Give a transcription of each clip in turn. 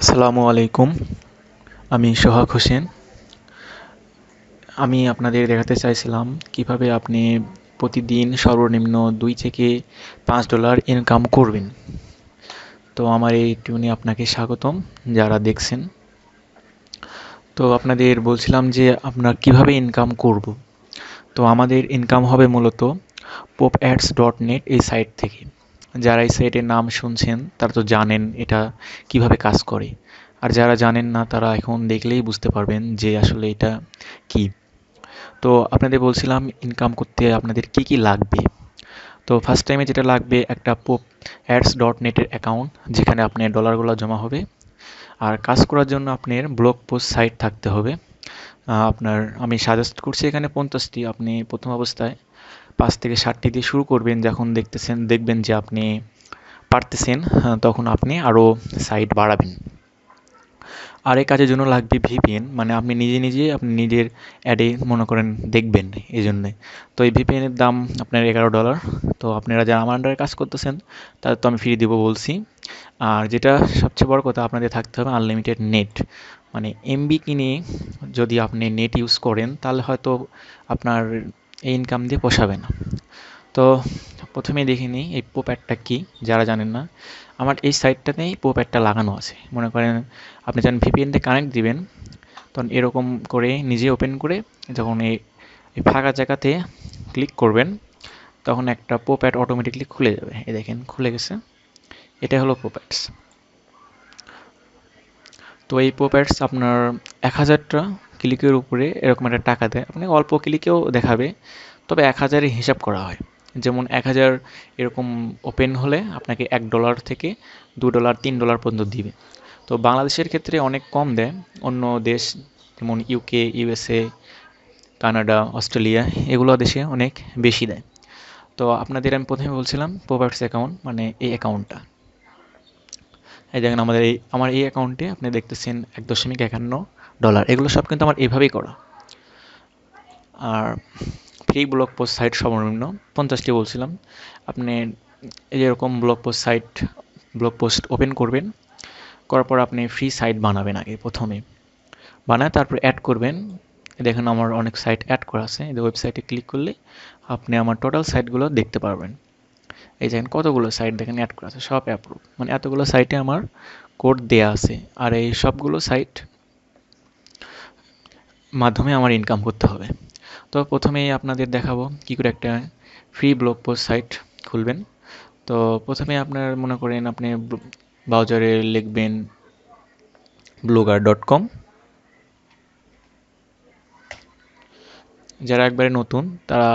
আসসালামু আলাইকুম। আমি সোহাগ হোসেন। আমি আপনাদের দেখাতে চাইছিলাম কীভাবে আপনি প্রতিদিন সর্বনিম্ন দুই থেকে পাঁচ ডলার ইনকাম করবেন। তো আমার এই টিউনে আপনাকে স্বাগতম যারা দেখছেন। তো আপনাদের বলছিলাম যে আপনার কীভাবে ইনকাম করব। তো আমাদের ইনকাম হবে মূলত পপ অ্যাডস ডট নেট এই সাইট থেকে। যারা এই সাইটের নাম শুনছেন, তারা তো জানেন এটা কীভাবে কাজ করে। আর যারা জানেন না, তারা এখন দেখলেই বুঝতে পারবেন যে আসলে এটা কি। তো আপনাদের বলছিলাম ইনকাম করতে আপনাদের কি কি লাগবে? তো ফার্স্ট টাইমে যেটা লাগবে, একটা পোপ অ্যাডস ডট নেটের অ্যাকাউন্ট যেখানে আপনার ডলারগুলো জমা হবে। আর কাজ করার জন্য আপনার ব্লগ পোস্ট সাইট থাকতে হবে। আপনার, আমি সাজেস্ট করছি এখানে পঞ্চাশটি। আপনি প্রথম অবস্থায় পাঁচ থেকে ষাটটি দিয়ে শুরু করবেন, যখন দেখতেছেন, দেখবেন যে আপনি পারতেছেন তখন আপনি আরও সাইট বাড়াবেন। আর এই কাজের জন্য লাগবে ভিপিএন মানে আপনি নিজে নিজে আপনি নিজের অ্যাডে মনে করেন দেখবেন এই জন্যে তো এই ভিপিএনের দাম আপনার এগারো ডলার। তো আপনারা যারা আমার আন্ডারে কাজ করতেছেন, তাদের তো আমি ফ্রি দেবো বলছি। আর যেটা সবচেয়ে বড় কথা, আপনাদের থাকতে হবে আনলিমিটেড নেট মানে এমবি কিনে যদি আপনি নেট ইউজ করেন, তাহলে হয়তো আপনার এই ইনকাম দিয়ে পোষাবে না। তো প্রথমেই দেখে নিই এই পোপ অ্যাডটা কী, যারা জানেন না, আমার এই সাইটটাতেই পোপ অ্যাডটা লাগানো আছে। মনে করেন আপনি যখন ভিপিএনতে কানেক্ট দিবেন, তখন এরকম করে নিজে ওপেন করে যখন এই ফাঁকা জায়গাতে ক্লিক করবেন, তখন একটা পোপ অ্যাড অটোমেটিকলি খুলে যাবে। এই দেখেন, খুলে গেছে। এটা হলো পোপ অ্যাডস তো এই পোপ অ্যাডস আপনার এক হাজারটা ক্লিকের উপরে এরকম একটা টাকা দেয়। আপনি অল্প ক্লিকেও দেখাবে, তবে এক হাজারের হিসাব করা হয়। যেমন এক হাজার এরকম ওপেন হলে আপনাকে এক ডলার থেকে দু ডলার, তিন ডলার পর্যন্ত দিবে। তো বাংলাদেশের ক্ষেত্রে অনেক কম দেয়। অন্য দেশ যেমন ইউকে ইউএসএ কানাডা, অস্ট্রেলিয়া, এগুলো দেশে অনেক বেশি দেয়। তো আপনাদের আমি প্রথমে বলছিলাম প্রোভার্টস অ্যাকাউন্ট মানে এই অ্যাকাউন্টটা। এই দেখেন আমাদের এই, আমার এই অ্যাকাউন্টে আপনি দেখতেছেন এক দশমিক একান্ন ডলার এগুলো সব কিন্তু আমার এভাবেই করা। আর ফ্রি ব্লগ পোস্ট সাইট সর্বনিম্ন পঞ্চাশটি বলছিলাম। আপনি এরকম blog post site blog post open করবেন, করার পর আপনি ফ্রি সাইট বানাবেন আগে প্রথমে। বানায় তারপর অ্যাড করবেন। দেখেন আমার অনেক সাইট অ্যাড করা আছে, এই ওয়েবসাইটে ক্লিক করলে আপনি আমার টোটাল সাইটগুলো দেখতে পারবেন। এই দেখেন কতগুলো সাইট দেখেন অ্যাড করা আছে, সব অ্যাপ্রুভ মানে এতগুলো সাইটে আমার কোড দেয়া আছে, আর এই সবগুলো সাইট মাধ্যমে আমার ইনকাম করতে হবে। তো প্রথমেই আপনাদের দেখাবো কী করে একটা ফ্রি ব্লগ পোস্ট সাইট খুলবেন। তো প্রথমে আপনার মনে করেন আপনি ব্রাউজারে লিখবেন ব্লগার ডট কম যারা একবারে নতুন, তারা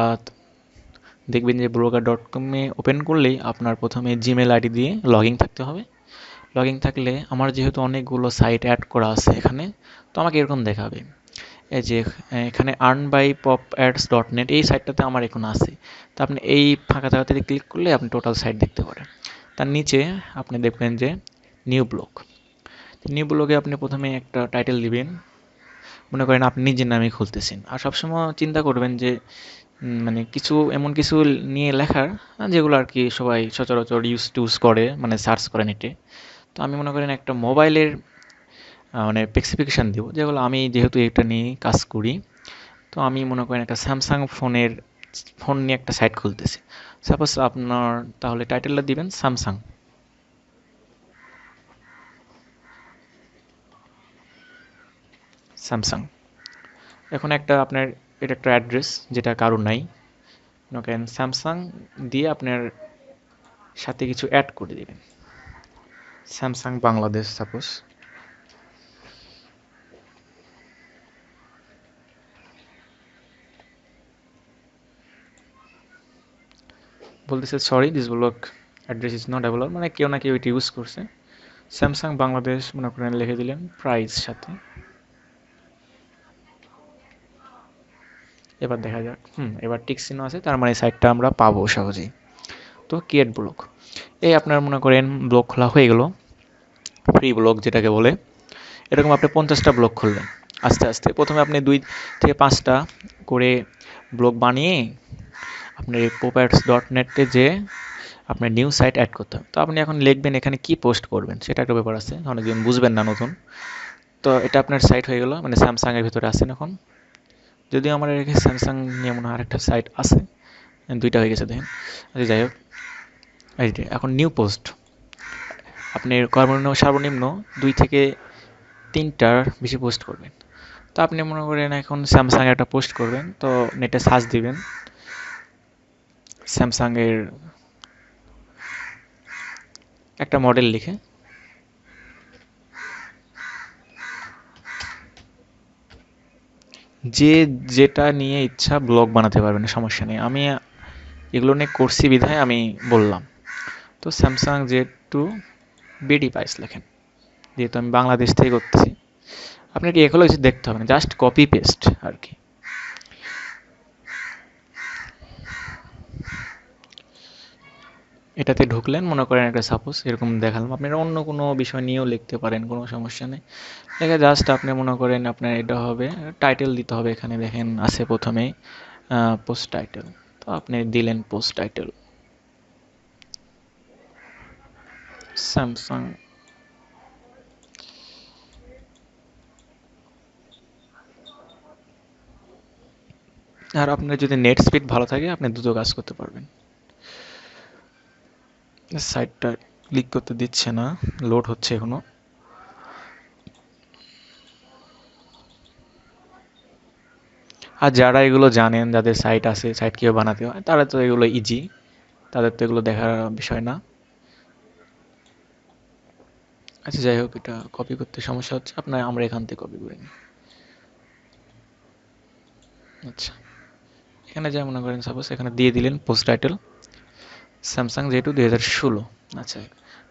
দেখবেন যে ব্লগার ডট কমে ওপেন করলেই আপনার প্রথমে জিমেল আইডি দিয়ে লগ থাকতে হবে। লগ থাকলে আমার যেহেতু অনেকগুলো সাইট অ্যাড করা আছে এখানে, তো আমাকে এরকম দেখাবে। এই যে এখানে earn by pop ads dot net এই সাইটটাতে আমার এখন আছে। তো আপনি এই ফাঁকা জায়গাতে ক্লিক করলে আপনি টোটাল সাইট দেখতে পারেন। তার নিচে আপনি দেখবেন যে নিউ ব্লগ নিউ ব্লগে আপনি প্রথমে একটা টাইটেল দিবেন। মনে করেন আপনি নিজের নামে খুলতেছেন। আর সবসময় চিন্তা করবেন যে মানে কিছু, এমন কিছু নিয়ে লেখার যেগুলো আর কি সবাই সচরাচর ইউজ টুজ করে মানে সার্চ করে নেটে। তো আমি মনে করেন একটা মোবাইলের মানে স্পেসিফিকেশান দেবো। যেগুলো আমি যেহেতু এটা নিয়ে কাজ করি, তো আমি মনে করেন একটা স্যামসাং ফোনের ফোন নিয়ে একটা সাইট খুলতেছি। সাপোজ আপনার তাহলে টাইটেলটা দিবেন স্যামসাং স্যামসাং এখন একটা আপনার, এটা একটা অ্যাড্রেস যেটা কারও নাই। কেন স্যামসাং দিয়ে আপনার সাথে কিছু অ্যাড করে দেবেন। স্যামসাং বাংলাদেশ সাপোজ বলতেছে sorry this block address is not available মানে কেউ না কেউ এটা ইউজ করছে। স্যামসাং বাংলাদেশ মনে করেন, লিখে দিলেন প্রাইস সাথে। এবার দেখা যাক। হুম, এবার টিক চিহ্ন আছে, তার মানে সাইটটা আমরা পাবো সহজেই। তো ক্রিয়েট ব্লক এই আপনার মনে করেন ব্লক খোলা হয়ে গেল। ফ্রি ব্লক যেটাকে বলে। এরকম আপনি পঞ্চাশটা ব্লক খুললেন। আস্তে আস্তে। প্রথমে আপনি দুই থেকে পাঁচটা করে ব্লগ বানিয়ে আপনার এই ডট নেটে যে আপনার নিউ সাইট অ্যাড করতে হবে। তো আপনি এখন লিখবেন এখানে কি পোস্ট করবেন, সেটা একটা ব্যাপার আছে, অনেকজন বুঝবেন না নতুন। তো এটা আপনার সাইট হয়ে গেল মানে স্যামসাংয়ের ভিতরে আছেন এখন। যদিও আমার এখানে স্যামসাং নিয়ে মনে হয় আরেকটা সাইট আছে, দুইটা হয়ে গেছে দেখেন। আচ্ছা যাই হোক। এখন নিউ পোস্ট আপনি সর্বনিম্ন সর্বনিম্ন দুই থেকে তিনটার বেশি পোস্ট করবেন। তো আপনি মনে করেন এখন স্যামসাং একটা পোস্ট করবেন, তো নেটে সার্চ দিবেন। স্যামসাংয়ের একটা মডেল লিখে। যে যেটা নিয়ে ইচ্ছা ব্লগ বানাতে পারবেন, সমস্যা নেই। আমি এগুলো নিয়ে করছি বিধায় আমি বললাম। তো স্যামসাং জে টু বিডি পাইস লেখেন, যেহেতু আমি বাংলাদেশ থেকে করতেছি, আপনাকে এগুলো কিছু দেখতে হবে না, জাস্ট কপি পেস্ট আর কি। এটাতে ঢুকলেন, মনে করেন একটা সাপোজ এরকম দেখালাম। আপনারা অন্য কোনো বিষয় নিয়েও লিখতে পারেন, কোনো সমস্যা নেই। দেখে জাস্ট আপনি মনে করেন আপনার এটা হবে টাইটেল দিতে হবে এখানে, দেখেন আছে প্রথমেই পোস্ট টাইটেল তো আপনি দিলেন পোস্ট টাইটেল স্যামসাং আর আপনার যদি নেট স্পিড ভালো থাকে, আপনি দ্রুত কাজ করতে পারবেন। সাইটটা ক্লিক করতে দিচ্ছে না লোড হচ্ছে এখনও। আর যারা এগুলো জানেন, যাদের সাইট আছে সাইট কীভাবে বানাতে হয়, তারা তো এগুলো ইজি তাদের তো এগুলো দেখার বিষয় না। আচ্ছা যাই হোক, এটা কপি করতে সমস্যা হচ্ছে। আপনার, আমরা এখান থেকে কপি করে নিই। আচ্ছা। এখানে যা মনে করেন সাপোজ এখানে দিয়ে দিলেন পোস্ট টাইটেল স্যামসাং যেহেতু দুই হাজার ষোলো। আচ্ছা।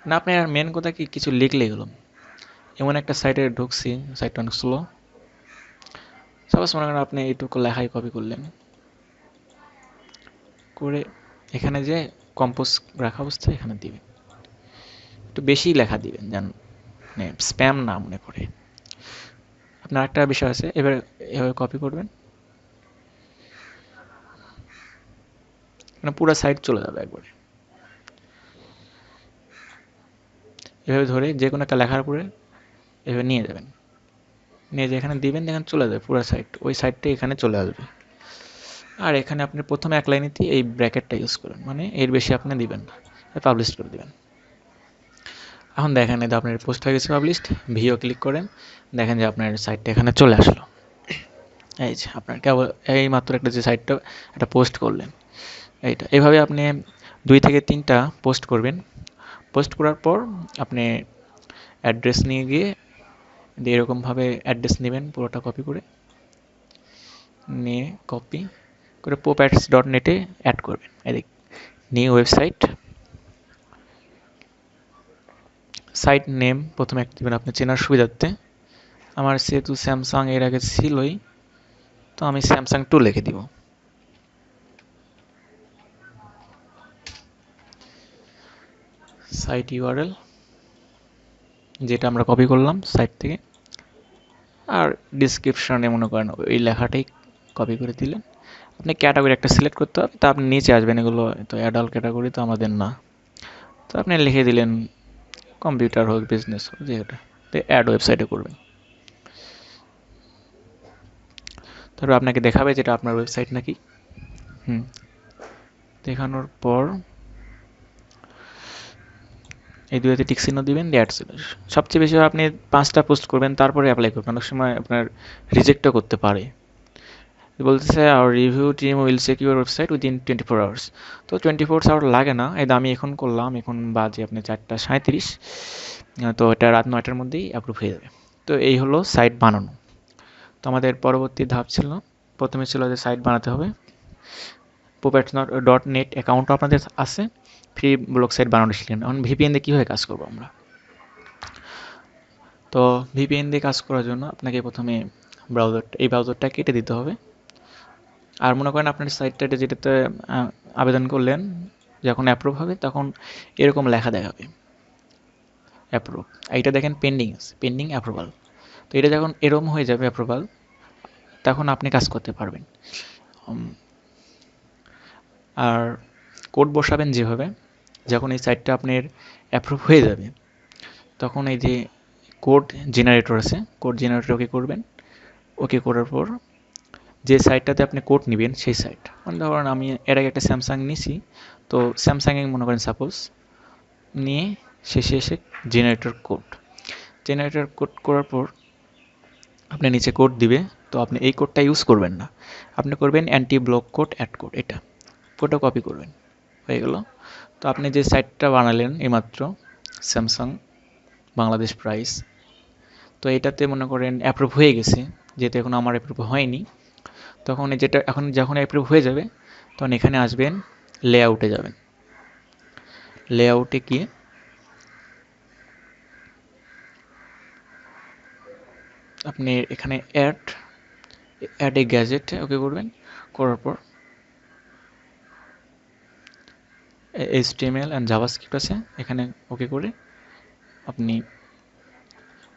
না আপনি আর মেন কথা কি কিছু লিখলেই হলো। এমন একটা সাইটে ঢুকছি সাইটটা অনেক স্লো সাপোজ মনে করেন আপনি এইটুকু লেখাই কপি করলেন। করে এখানে যে কম্পোজ রাখা অবস্থায় এখানে দিবেন। একটু বেশি লেখা দিবেন যেন মানে স্প্যাম না মনে করে আপনার একটা বিষয় আছে এবার এভাবে কপি করবেন। মানে পুরো সাইড চলে যাবে একবারে। এভাবে ধরে যে কোনো একটা লেখার পরে এভাবে নিয়ে যাবেন। নিয়ে যে এখানে দিবেন দেখেন চলে যাবে পুরো সাইড ওই সাইডটা এখানে চলে আসবে। আর এখানে আপনি প্রথমে এক লাইনেতেই এই ব্র্যাকেটটা ইউজ করুন মানে এর বেশি আপনি দিবেন না পাবলিশ করে দেবেন। এখন দেখেন এই আপনার পোস্ট হয়ে গেছে পাবলিশড ভিও ক্লিক করেন, দেখেন যে আপনার সাইটটা এখানে চলে আসলো। এই যে আপনার কেবল এই মাত্র একটা যে সাইটটা একটা পোস্ট করলেন, এইটা। এইভাবে আপনি দুই থেকে তিনটা পোস্ট করবেন পোস্ট করার পর আপনি অ্যাড্রেস নিয়ে গিয়ে এরকমভাবে অ্যাড্রেস নেবেন, পুরোটা কপি করে। নিয়ে কপি করে পোপ অ্যাডস ডট নেটে অ্যাড করবেন এদিক নিউ ওয়েবসাইট সাইট নেম প্রথমে একটা দেবেন আপনার চেনার সুবিধার্থে। আমার সেহেতু স্যামসাং এর আগে ছিলই, তো আমি স্যামসাং টু লিখে দিব। সাইট ইউআরএল যেটা আমরা কপি করলাম সাইট থেকে, আর ডিসক্রিপশনে মনে করেন ওই লেখাটাই কপি করে দিলেন। আপনি ক্যাটাগরি একটা সিলেক্ট করতে হবে, তা আপনি নিচে আসবেন, এগুলো তো অ্যাডাল্ট ক্যাটাগরি তো আমাদের না। তো আপনি লিখে দিলেন কম্পিউটার হোক বিজনেস হোক যেটা তো অ্যাড ওয়েবসাইটে করবেন। তারপর আপনাকে দেখাবে যেটা আপনার ওয়েবসাইট নাকি। হুম, দেখানোর পর এই দুইতে টিক চিহ্ন দিবেন, দিয়ে অ্যাড সবচেয়ে বেশি আপনি পাঁচটা পোস্ট করবেন, তারপরে অ্যাপ্লাই করবেন। অনেক সময় আপনার রিজেক্টও করতে পারে। বলতেছে আর review team will check your website within twenty four hours তো টোয়েন্টি ফোর আওয়ার লাগে না, এই আমি এখন করলাম, এখন বাজে আপনি চারটা সাঁত্রিশ তো এটা রাত নয়টার মধ্যেই অ্যাপ্রুভ হয়ে যাবে। তো এই হলো সাইট বানানো। তো আমাদের পরবর্তী ধাপ ছিল, প্রথমে ছিল যে সাইট বানাতে হবে। পোপ্যাট ডট নেট অ্যাকাউন্টও আপনাদের আছে। ফ্রি ব্লক সাইট বানানো শিখলেন। এখন ভিপিএন দিয়ে কীভাবে কাজ করব আমরা? তো ভিপিএন দিয়ে কাজ করার জন্য আপনাকে প্রথমে ব্রাউজারটা এই ব্রাউজারটা কেটে দিতে হবে। আর মনে করেন আপনার সাইটটা যেটাতে আবেদন করলেন, যখন অ্যাপ্রুভ হবে, তখন এরকম লেখা দেখাবে। অ্যাপ্রুভ এইটা দেখেন পেন্ডিং আছে পেন্ডিং অ্যাপ্রুভাল তো এটা যখন এরম হয়ে যাবে অ্যাপ্রুভাল তখন আপনি কাজ করতে পারবেন। আর কোড বসাবেন যেভাবে, যখন এই সাইটটা আপনার অ্যাপ্রুভ হয়ে যাবে, তখন এই যে কোড জেনারেটর আছে, কোড জেনারেটর ওকে করবেন। ওকে করার পর যে সাইটটাতে আপনি কোড নেবেন, সেই সাইট। মানে ধরুন আমি এর আগে একটা স্যামসাং নিছি, তো স্যামসাংয়ে মনে করেন সাপোজ নিয়ে শেষে এসে জেনারেটর কোড জেনারেটর কোড করার পর আপনি নিচে কোড দিবে, তো আপনি এই কোডটা ইউজ করবেন না। আপনি করবেন anti block code add code এটা ফটো কপি করবেন। হয়ে গেল। তো আপনি যে সাইটটা বানালেন এইমাত্র স্যামসাং বাংলাদেশ প্রাইস তো এটাতে মনে করেন অ্যাপ্রুভ হয়ে গেছে, যেহেতু এখন আমার অ্যাপ্রুভ হয়নি। তখন যেটা, এখন যখন অ্যাপ্রুভ হয়ে যাবে, তখন এখানে আসবেন লেআউটে যাবেন। লেআউটে গিয়ে আপনি এখানে add add a gadget okay করবেন, করার পর এইচটিএমএল অ্যান্ড জাভাস্ক্রিপ্ট আছে, এখানে ওকে করে আপনি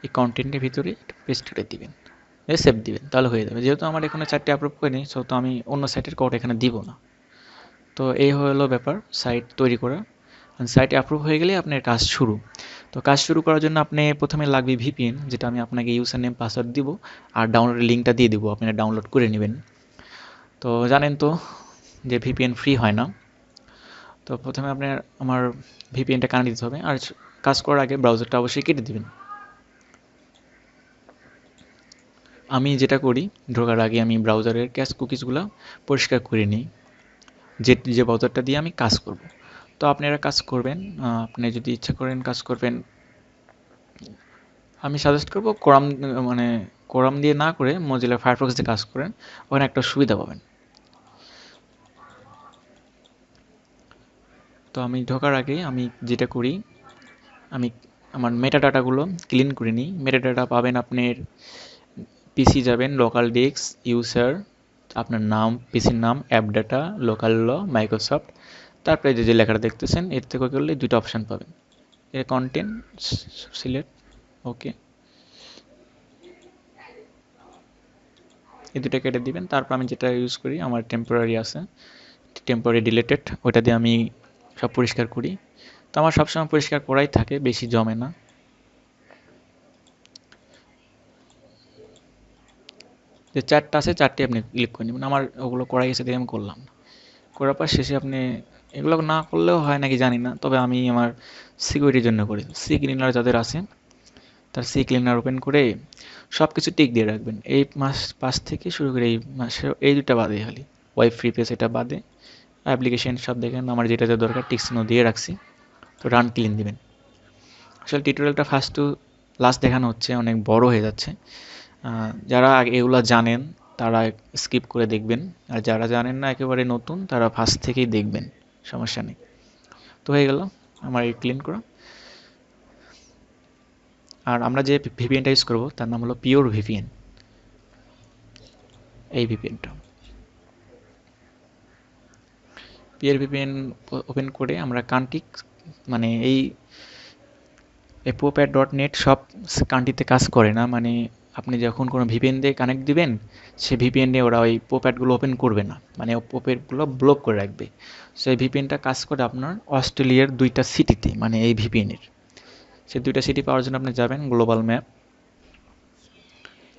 এই কন্টেন্টের ভিতরে পেস্ট করে দিবেন সেভ দিবেন, তাহলে হয়ে যাবে। যেহেতু আমার এখানে চারটে আপলোড করিনি সেহেতু আমি অন্য সাইটের কোড এখানে দিব না। তো এই হলো ব্যাপার সাইট তৈরি করা। সাইট অ্যাপ্রুভ হয়ে গেলে আপনার কাজ শুরু। তো কাজ শুরু করার জন্য আপনি প্রথমে লাগবে ভিপিএন যেটা আমি আপনাকে ইউজার নেম পাসওয়ার্ড দিব, আর ডাউনলোডের লিঙ্কটা দিয়ে দিব আপনি ডাউনলোড করে নেবেন। তো জানেন তো যে ভিপিএন ফ্রি হয় না। তো প্রথমে আপনার, আমার ভিপিএনটা কানেক্ট দিতে হবে। আর কাজ করার আগে ব্রাউজারটা অবশ্যই কেটে দেবেন। আমি যেটা করি, ঢোকার আগে আমি ব্রাউজারের ক্যাশ কুকিজগুলো পরিষ্কার করে নিই। যে যে ব্রাউজারটা দিয়ে আমি কাজ করব। তো আপনারা কাজ করবেন আপনি যদি ইচ্ছা করেন কাজ করবেন। আমি সাজেস্ট করব কোরাম মানে কোরাম দিয়ে না করে মজিলা ফায়ারফক্স দিয়ে কাজ করেন। ওখানে একটা সুবিধা পাবেন। তো আমি ঢোকার আগে আমি যেটা করি, আমি আমার মেটা ডাটাগুলো ক্লিন করে নিই। মেটা ডাটা পাবেন আপনার পিসি যাবেন লোকাল ডেস্ক ইউজার আপনার নাম পিসির নাম অ্যাপ ডাটা লোকাল ল মাইক্রোসফট তারপরে যে যে লেখাটা দেখতেছেন, এর থেকে করলে দুটো অপশান পাবেন। এর কন্টেন্ট সিলেক্ট ওকে এই দুটো কেটে দিবেন। তারপর আমি যেটা ইউজ করি, আমার টেম্পোরারি আছে। টেম্পোরারি ডিলেটেড ওইটা দিয়ে আমি সব পরিষ্কার করি। তো আমার সবসময় পরিষ্কার করাই থাকে, বেশি জমে না। যে চারটা আছে, চারটে আপনি ক্লিক করে নেবেন। আমার ওগুলো করাই গেছে দিয়ে আমি করলাম করার পর শেষে আপনি এগুলো না করলেও হয় নাকি জানি না, তবে আমি আমার সিকিউরিটির জন্য করি সি ক্লিনার যাদের আছে তার সি ক্লিনার ওপেন করে সব কিছু টিক দিয়ে রাখবেন। এই মাস পাস থেকে শুরু করে এই মাসে এই দুটা বাদে খালি। ওয়াইফ ফ্রি পেস এটা বাদে। অ্যাপ্লিকেশন সব দেখেন আমার যেটা যা দরকার টিক্সনো দিয়ে রাখছি। তো রান ক্লিন দিবেন। আসলে টিউটোরিয়ালটা ফার্স্ট টু লাস্ট দেখানো হচ্ছে, অনেক বড় হয়ে যাচ্ছে। যারা এগুলো জানেন, তারা স্কিপ করে দেখবেন। আর যারা জানেন না, একেবারে নতুন, তারা ফার্স্ট থেকেই দেখবেন, সমস্যা নেই। তো হয়ে গেল আমার এই ক্লিন করা। আর আমরা যে ভিপিএনটা ইউজ করব, তার নাম হলো পিওর ভিপিএন এই ভিপিএনটা পিওর ভিপিএন ওপেন করে আমরা কান্টিক মানে এই এপোপ্যাড ডট নেট সব কান্ট্রিতে কাজ করে না। মানে আপনি যখন কোনো ভিপিএন দিয়ে কানেক্ট দিবেন, সে ভিপিএন দিয়ে ওরা ওই পোপ্যাডগুলো ওপেন করবে না। মানে পোপ্যাডগুলো ব্লক করে রাখবে। সো এই ভিপিএনটা কাজ করে আপনার অস্ট্রেলিয়ার দুইটা সিটিতে মানে এই ভিপিএনের। সে দুইটা সিটি পাওয়ার জন্য আপনি যাবেন গ্লোবাল ম্যাপ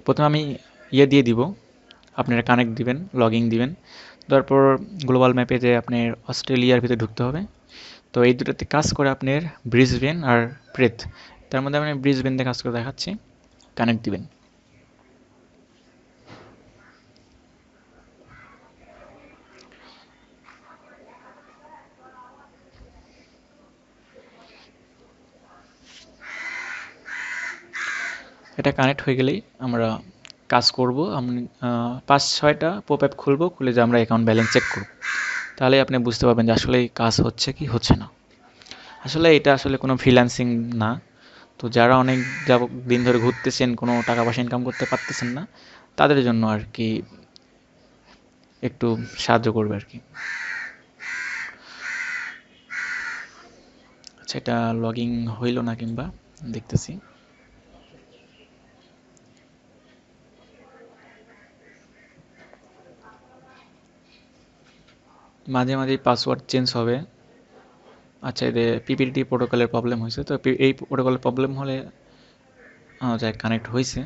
প্রথমে আমি ইয়ে দিয়ে দিব। আপনারা কানেক্ট দিবেন লগিং দিবেন। তারপর গ্লোবাল ম্যাপে যে আপনার অস্ট্রেলিয়ার ভিতরে ঢুকতে হবে। তো এই দুটাতে কাজ করে আপনার ব্রিসবেন আর প্রেথ তার মধ্যে আমি ব্রিসবেন দিয়ে কাজ করে দেখাচ্ছি। কানেক্ট দিবেন। এটা কানেক্ট হয়ে গেলেই আমরা কাজ করব, আমি পাঁচ ছয়টা পপ অ্যাপ খুলবো, খুলে যে আমরা অ্যাকাউন্ট ব্যালেন্স চেক করব। তাহলে আপনি বুঝতে পারবেন যে আসলে কাজ হচ্ছে কি হচ্ছে না। আসলে এটা আসলে কোনো ফ্রিল্যান্সিং না। তো যারা অনেক যাব, দিন ধরে ঘুরতেছেন, কোনো টাকা পয়সা ইনকাম করতে পারতেছেন না, তাদের জন্য আর কি একটু সাহায্য করবে আর কি। আচ্ছা এটা লগিং হইল না কিংবা দেখতেছি। মাঝে মাঝে পাসওয়ার্ড চেঞ্জ হবে। আচ্ছা এদের পিপিটি প্রোটোকলের প্রবলেম হয়েছে, তো এই প্রোটোকলের প্রবলেম হলে যাই কানেক্ট হয়েছে।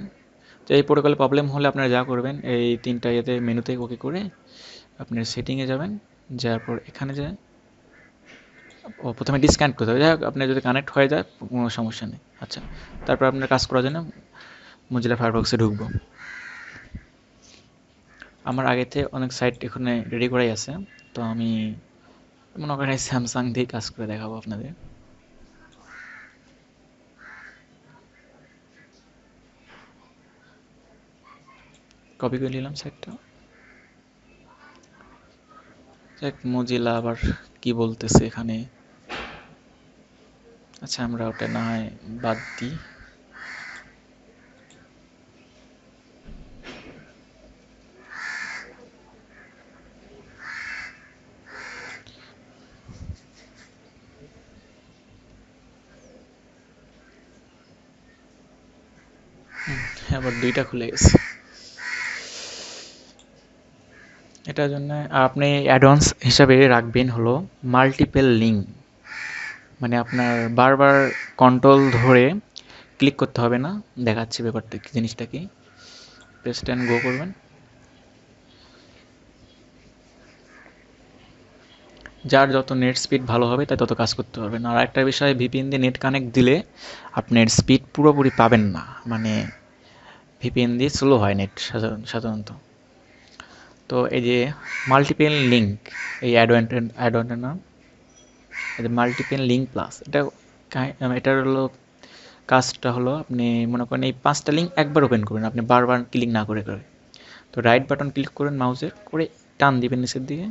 তো এই প্রোটোকলের প্রবলেম হলে আপনারা যা করবেন, এই তিনটা ইয়েতে মেনুতে ওকে করে আপনার সেটিংয়ে যাবেন, যাওয়ার পর এখানে যায় ও, প্রথমে ডিসকানেক্ট করতে হবে। যাই হোক, আপনার যদি কানেক্ট হয়ে যায়, কোনো সমস্যা নেই। আচ্ছা তারপর আপনার কাজ করার জন্য মজিলা ফায়ারবক্সে ঢুকবো। আমার আগেতে অনেক সাইট এখানে রেডি করাই আছে। তো আমি মনে করেন স্যামসাং দিয়ে কাজ করে দেখাবো আপনাদের। কপি করে নিলাম সাইটটা দেখ মজিলা আবার কি বলতেছে এখানে। আচ্ছা আমরা ওটা না হয় বাদ দিই হুম, আবার দুইটা খুলে গেছে। এটার জন্য আপনি অ্যাডভান্স হিসাবে রাখবেন হলো মাল্টিপল লিঙ্ক মানে আপনার বারবার কন্ট্রোল ধরে ক্লিক করতে হবে না। দেখাচ্ছি ব্যাপারটা কি, জিনিসটা কি। পেস্ট অ্যান্ড গো করবেন। যার যত নেট স্পিড ভালো হবে, তাই তত কাজ করতে পারবেন। আর একটা বিষয় ভিপিএন দিয়ে নেট কানেক্ট দিলে আপনার স্পিড পুরোপুরি পাবেন না। মানে ভিপিএন দিয়ে স্লো হয় নেট সাধারণত। তো এই যে মাল্টিপেন লিঙ্ক এই অ্যাডভান্টেজ অ্যাডভান্টেজ নাম যে মাল্টিপেল লিঙ্ক প্লাস এটা এটার হলো কাজটা হলো আপনি মনে করেন এই পাঁচটা লিঙ্ক একবার ওপেন করবেন, আপনি বারবার ক্লিক না করে করে। তো রাইট বাটন ক্লিক করেন মাউসের করে টান দিবেন নিচের দিকে।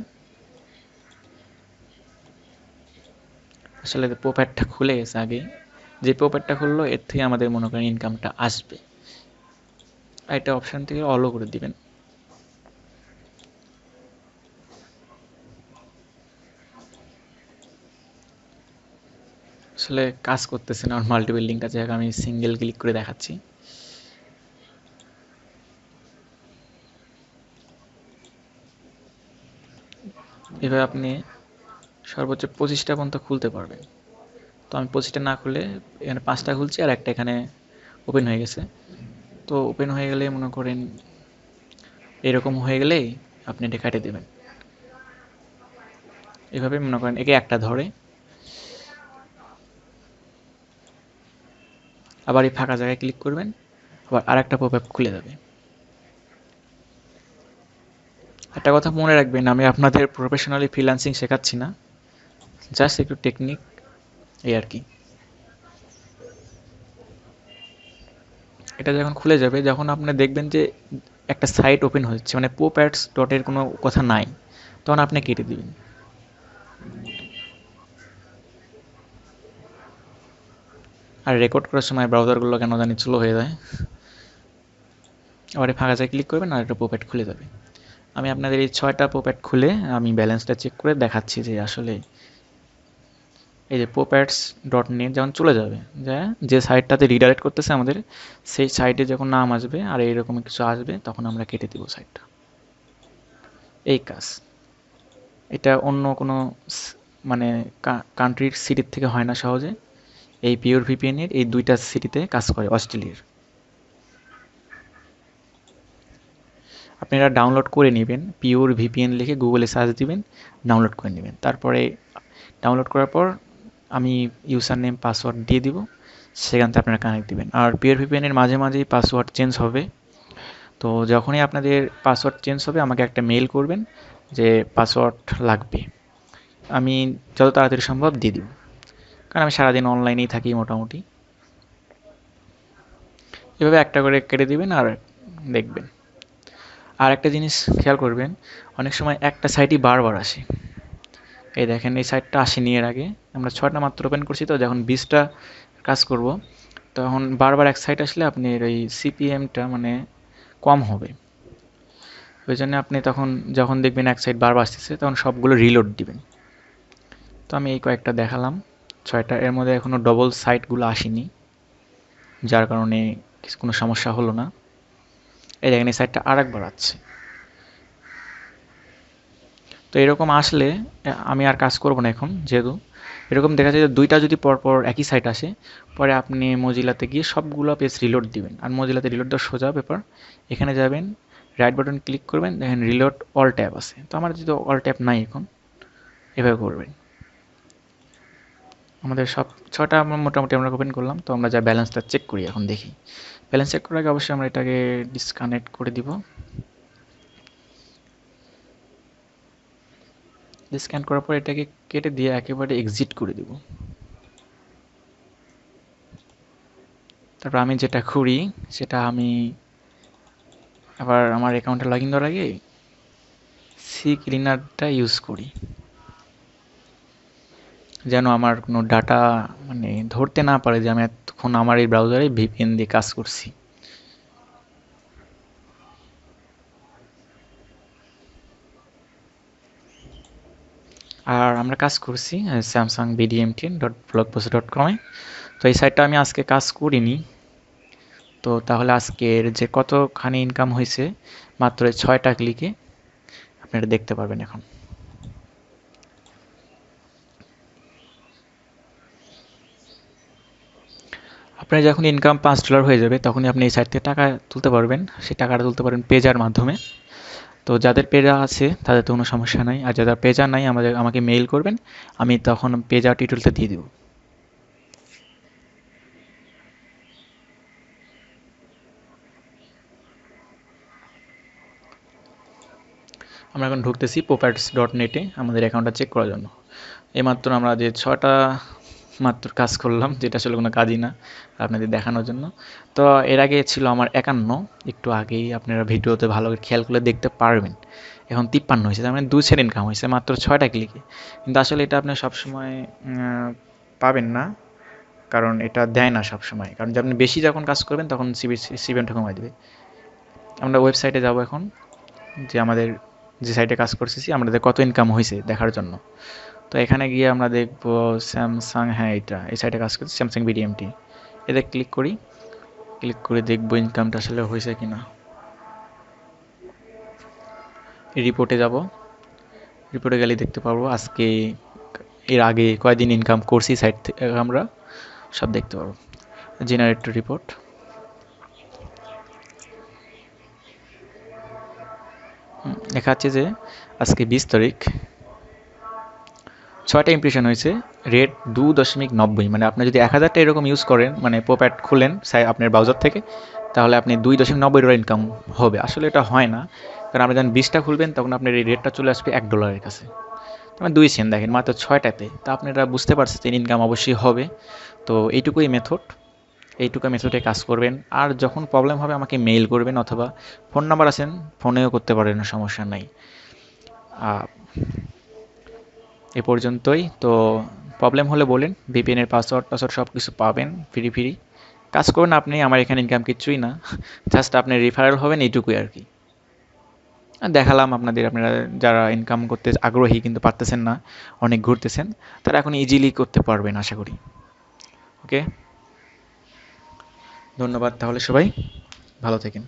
আসলে প্রোপ্যাডটা খুলে গেছে আগে যে প্রোপ্যাডটা খুললো, এর থেকে আমাদের মনে করেন ইনকামটা আসবে। এটা অপশান থেকে অলো করে দিবেন। আসলে কাজ করতেছে না আমার মাল্টিপল লিঙ্ক আছে আমি সিঙ্গেল ক্লিক করে দেখাচ্ছি। এভাবে আপনি সর্বোচ্চ পঁচিশটা পর্যন্ত খুলতে পারবেন। তো আমি পঁচিশটা না খুলে এখানে পাঁচটা খুলছি আর একটা এখানে ওপেন হয়ে গেছে। তো ওপেন হয়ে গেলে মনে করেন এরকম হয়ে গেলেই আপনি এটা কাটে দেবেন। এভাবে মনে করেন একে একটা ধরে। আবার এই ফাঁকা জায়গায় ক্লিক করবেন, আবার আরেকটা পপ আপ খুলে যাবে। একটা কথা মনে রাখবেন, আমি আপনাদের প্রফেশনালি ফ্রিল্যান্সিং শেখাচ্ছি না জাস্ট একটু টেকনিক এই আর কি। এটা যখন খুলে যাবে, যখন আপনি দেখবেন যে একটা সাইট ওপেন হচ্ছে মানে পোপ অ্যাডস ডটের কোনো কথা নাই, তখন আপনি কেটে দিবেন। আর রেকর্ড করার সময় ব্রাউজারগুলো কেন জানি স্লো হয়ে যায়। আবার ফাঁকা জায়গায় ক্লিক করবেন আর একটা পোপ্যাড খুলে যাবে। আমি আপনাদের এই ছয়টা পোপ্যাড খুলে আমি ব্যালেন্সটা চেক করে দেখাচ্ছি যে আসলে এই যে পোপ্যাডস ডট নেট যখন চলে যাবে, যা যে সাইটটাতে রিডাইরেক্ট করতেছে আমাদের, সেই সাইটে যখন নাম আসবে আর এইরকম কিছু আসবে, তখন আমরা কেটে দিব সাইটটা এই কাজ। এটা অন্য কোনো মানে কান্ট্রির সিটির থেকে হয় না সহজে। এই পিওর ভিপিএনের এই দুইটা সিটিতে কাজ করে, অস্ট্রেলিয়ার। আপনারা ডাউনলোড করে নেবেন পিওর ভিপিএন লিখে গুগলে সার্চ দিবেন ডাউনলোড করে নেবেন। তারপরে ডাউনলোড করার পর আমি ইউজার নেম পাসওয়ার্ড দিয়ে দিব, সেখান থেকে আপনারা কানেক্ট দিবেন। আর পিওর ভিপিএনের মাঝে মাঝেই পাসওয়ার্ড চেঞ্জ হবে। তো যখনই আপনাদের পাসওয়ার্ড চেঞ্জ হবে, আমাকে একটা মেল করবেন যে পাসওয়ার্ড লাগবে। আমি যত তাড়াতাড়ি সম্ভব দিয়ে দিব। কারণ আমি সারাদিন অনলাইনেই থাকি মোটামুটি। এভাবে একটা করে কেটে দিবেন আর দেখবেন। আর একটা জিনিস খেয়াল করবেন, অনেক সময় একটা সাইটই বারবার আসে। এই দেখেন, এই সাইটটা আসেনি এর আগে। আমরা ছয়টা মাত্র ওপেন করছি তো, যখন বিশটা কাজ করব, তখন বারবার এক সাইড আসলে আপনি ওই সিপিএমটা মানে কম হবে। ওই জন্য আপনি তখন যখন দেখবেন এক সাইড বারবার আসতেছে, তখন সবগুলো রিলোড দিবেন। তো আমি এই কয়েকটা দেখালাম। ছয়টা, এর মধ্যে এখনও ডবল সাইটগুলো আসেনি, যার কারণে কোনো সমস্যা হলো না। এই দেখেন, এই সাইটটা আরেকবার আসছে। তো এরকম আসলে, আমি আর কাজ করব না এখন, যেহেতু। এরকম দেখা যায় যে দুইটা যদি পরপর একই সাইট আসে, পরে আপনি মজিলাতে গিয়ে সবগুলো পেজ রিলোড দিবেন। আর মজিলাতে রিলোড দেওয়ার সোজা ব্যাপার এখানে যাবেন রাইট বাটন ক্লিক করবেন দেখেন রিলোড অল ট্যাব আছে। তো আমার যদি অল ট্যাব নাই এখন, এভাবে করবেন। আমাদের সব ছটা আমরা মোটামুটি আমরা ওপেন করলাম, তো আমরা যা ব্যালেন্সটা চেক করি এখন দেখি। ব্যালেন্স চেক করার আগে অবশ্যই আমরা এটাকে ডিসকানেক্ট করে দিব। স্ক্যান করার পর এটাকে কেটে দিয়ে একেবারে এক্সিট করে দিব। তারপর আমি যেটা করি সেটা আমি আবার আমার অ্যাকাউন্টে লগ ইন আগে সি ক্লিনারটা ইউজ করি। যেন আমার কোনো ডাটা মানে ধরতে না পারে যে আমি এতক্ষণ আমার এই ব্রাউজারে ভিপিএন দিয়ে কাজ করছি। আর আমরা কাজ করছি Samsung BDMT dot blogpost dot কমে তো এই সাইটটা আমি আজকে কাজ করিনি। তো তাহলে আজকের যে কতখানি ইনকাম হয়েছে, মাত্র ছয়টা ক্লিকে আপনারা দেখতে পারবেন এখন। আপনার যখন ইনকাম পাঁচ ডলার হয়ে যাবে, তখনই আপনি এই সাইট থেকে টাকা তুলতে পারবেন। সেই টাকাটা তুলতে পারবেন পেজার মাধ্যমে। তো যাদের পেজা আছে, তাদের তো কোনো সমস্যা নাই। আর যাদের পেজা নাই, আমাদের আমাকে মেইল করবেন, আমি তখন পেজা টিটুলটা দিয়ে দেবো। আমরা এখন ঢুকতেছি পোপ্যাটস ডট নেটে আমাদের অ্যাকাউন্টটা চেক করার জন্য। এইমাত্র আমরা যে ছটা মাত্র কাজ করলাম, যেটা আসলে কোনো কাজই না আপনাদের দেখানোর জন্য। তো এর আগে ছিল আমার একান্ন, একটু আগেই আপনারা ভিডিওতে ভালো করে খেয়াল করলে দেখতে পারবেন। এখন তিপ্পান্ন হয়েছে, তার মানে দু সেট ইনকাম হয়েছে, মাত্র ছয়টা ক্লিকে কিন্তু আসলে এটা আপনি সবসময় পাবেন না, কারণ এটা দেয় না সবসময়। কারণ যে আপনি বেশি যখন কাজ করবেন, তখন সিবি সিবিএমটা কমাই দেবে। আমরা ওয়েবসাইটে যাব এখন, যে আমাদের যে সাইটে কাজ করতেছি, আমাদের কত ইনকাম হয়েছে দেখার জন্য। তো এখানে গিয়ে আমরা দেখব স্যামসাং হ্যাঁ এটা, এই সাইটে কাজ করছি স্যামসাং বিডিএমটি এতে ক্লিক করি ক্লিক করে দেখব ইনকামটা আসলে হয়েছে কি না রিপোর্টে যাব। রিপোর্টে গেলে দেখতে পারব আজকে, এর আগে কয়দিন ইনকাম করছি সাইট থেকে আমরা, সব দেখতে পারব। জেনারেট রিপোর্ট লেখা আছে যে, আজকে বিশ তারিখ ছয়টা ইমপ্রেশন হয়েছে রেট দু দশমিক নব্বই মানে আপনি যদি এক হাজারটা এরকম ইউজ করেন মানে পোপ্যাট খুলেন আপনার ব্রাউজার থেকে, তাহলে আপনি দুই দশমিক নব্বই ডলার ইনকাম হবে। আসলে এটা হয় না, কারণ আপনি যখন বিশটা খুলবেন, তখন আপনার এই রেটটা চলে আসবে এক ডলারের কাছে। মানে দুই সেন্ট দেখেন, মাত্র ছয়টাতে। তা আপনারা বুঝতে পারছেন ইনকাম অবশ্যই হবে। তো এইটুকুই মেথড এইটুকু মেথডে কাজ করবেন। আর যখন প্রবলেম হবে, আমাকে মেইল করবেন অথবা ফোন নাম্বার আছেন ফোনেও করতে পারেন, সমস্যা নাই। এ পর্যন্তই। তো প্রবলেম হলে বলেন ভিপিএনের পাসওয়ার্ড পাসওয়ার্ড সব কিছু পাবেন ফ্রি ফ্রি কাজ করুন আপনি, আমার এখানে ইনকাম কিচ্ছুই না। জাস্ট আপনি রিফারেল হবেন, এইটুকুই আর কি। দেখালাম আপনাদের, আপনারা যারা ইনকাম করতে আগ্রহী কিন্তু পারতেছেন না, অনেক ঘুরতেছেন, তারা এখন ইজিলি করতে পারবেন, আশা করি। ওকে ধন্যবাদ তাহলে সবাই। ভালো থাকেন।